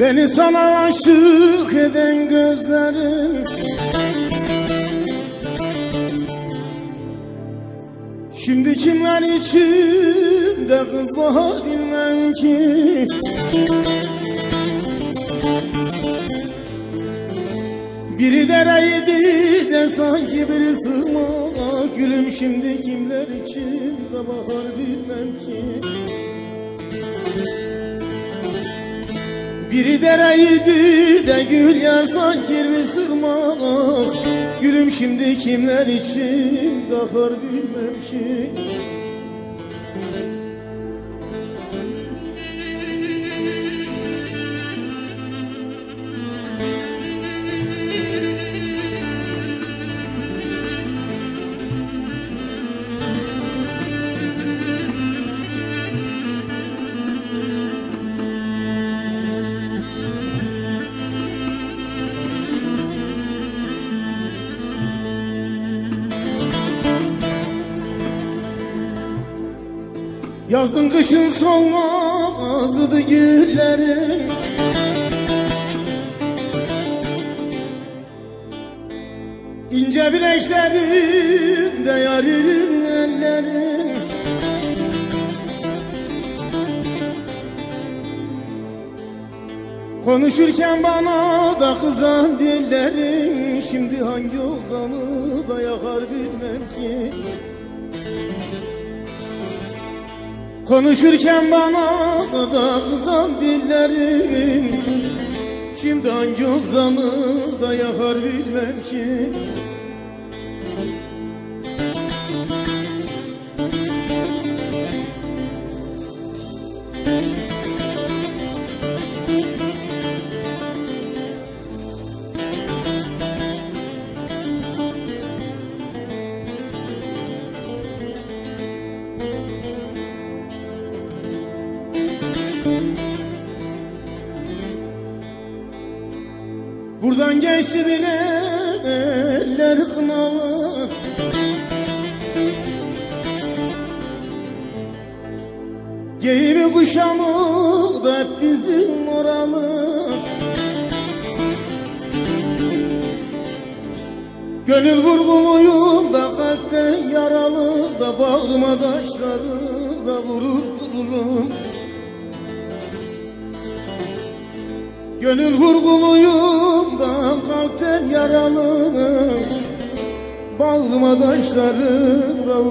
Beni sana aşık eden gözlerim. Şimdi kimler için de kız bahar bilmem ki. Biri dereydi de sanki biri sırma Gülüm şimdi kimler içinde bahar bilmem ki. Biri dereydi de gül yar sanki bir sırma Gülüm şimdi kimler için? Dahar bilmem ki Yazın kışın solmazdı güllerim İnce bileklerinde yarın ellerim Konuşurken bana da kızan dillerim Şimdi hangi ozanı da yakar bilmem ki Konuşurken bana da kızan dillerim Şimdi hangi ozanı da yakar bilmem ki Buradan geçti bile eller kınalı. Giyimi kuşamı da hep bizim oralı. Gönül vurguluyum da kalpten yaralı da Bağrıma taşları da vurur dururum Gönül vurguluyum da kalpten yaralı. Bağrıma taşları da